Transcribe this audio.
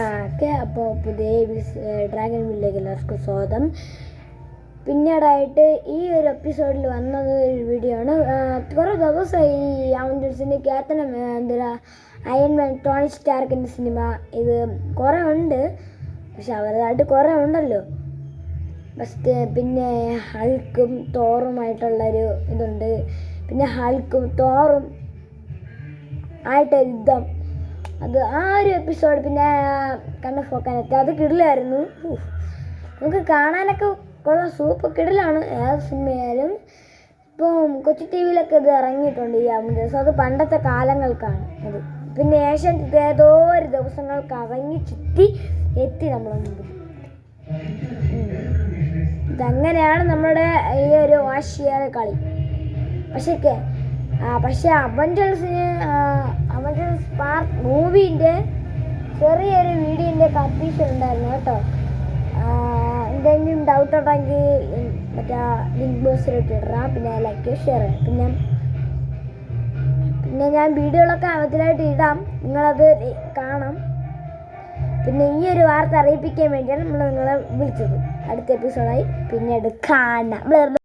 Okay അപ്പോൾ പുതിയ dragon വില്ലേക്ക് എല്ലാവർക്കും സ്വാഗതം. പിന്നീടായിട്ട് ഈ ഒരു എപ്പിസോഡിൽ വന്നത് ഒരു വീഡിയോ ആണ്. കുറേ ദിവസമായി ഈ അവഞ്ചേഴ്സിന്റെ ക്യാപ്റ്റൻ എന്താ അയൺമാൻ ടോണി സ്റ്റാർക്കിന്റെ സിനിമ ഇത് കുറേ ഉണ്ട്. പക്ഷെ അവരതായിട്ട് കുറേ ഉണ്ടല്ലോ. ഫസ്റ്റ് പിന്നെ ഹൾക്കും തോറുമായിട്ടുള്ളൊരു ഇതുണ്ട്. പിന്നെ ഹൾക്കും തോറും ആയിട്ട് യുദ്ധം അത് ആ ഒരു എപ്പിസോഡ് പിന്നെ കണ്ണ് ഫോക്കാനൊക്കെ അത് കിടിലായിരുന്നു. നമുക്ക് കാണാനൊക്കെ കൊള്ളാം. സൂപ്പർ കിടിലാണ്. ഏത് സിനിമയായാലും. ഇപ്പം കൊച്ചു ടി വിയിലൊക്കെ ഇത് ഇറങ്ങിയിട്ടുണ്ട് ഈ അവഞ്ചേഴ്സ് അത് പണ്ടത്തെ കാലങ്ങൾക്കാണ് അത്. പിന്നെ ഏഷ്യൻ ഏതോ ഒരു ദിവസങ്ങൾ കറങ്ങി ചുറ്റി എത്തി നമ്മളെ മുമ്പിൽ. ഇതങ്ങനെയാണ് നമ്മുടെ ഈ ഒരു വാശിയേറെ കളി. പക്ഷേ പക്ഷേ അവഞ്ചേഴ്സിന് മൂവീന്റെ ചെറിയൊരു വീഡിയോന്റെ കപ്പീസ് ഉണ്ടായിരുന്നു കേട്ടോ. എന്തെങ്കിലും ഡൗട്ട് ഉണ്ടെങ്കിൽ മറ്റേ ലിങ്ക് ബോക്സിലിട്ട് ഇടാം പിന്നെ ലൈക്ക് ഷെയർ പിന്നെ പിന്നെ ഞാൻ വീഡിയോകളൊക്കെ അവധിയായിട്ട് ഇടാം. നിങ്ങളത് കാണാം. പിന്നെ ഈ ഒരു വാർത്ത അറിയിപ്പിക്കാൻ വേണ്ടിയാണ് നമ്മൾ നിങ്ങളെ വിളിച്ചത്. അടുത്ത എപ്പിസോഡായി പിന്നീട് കാണാം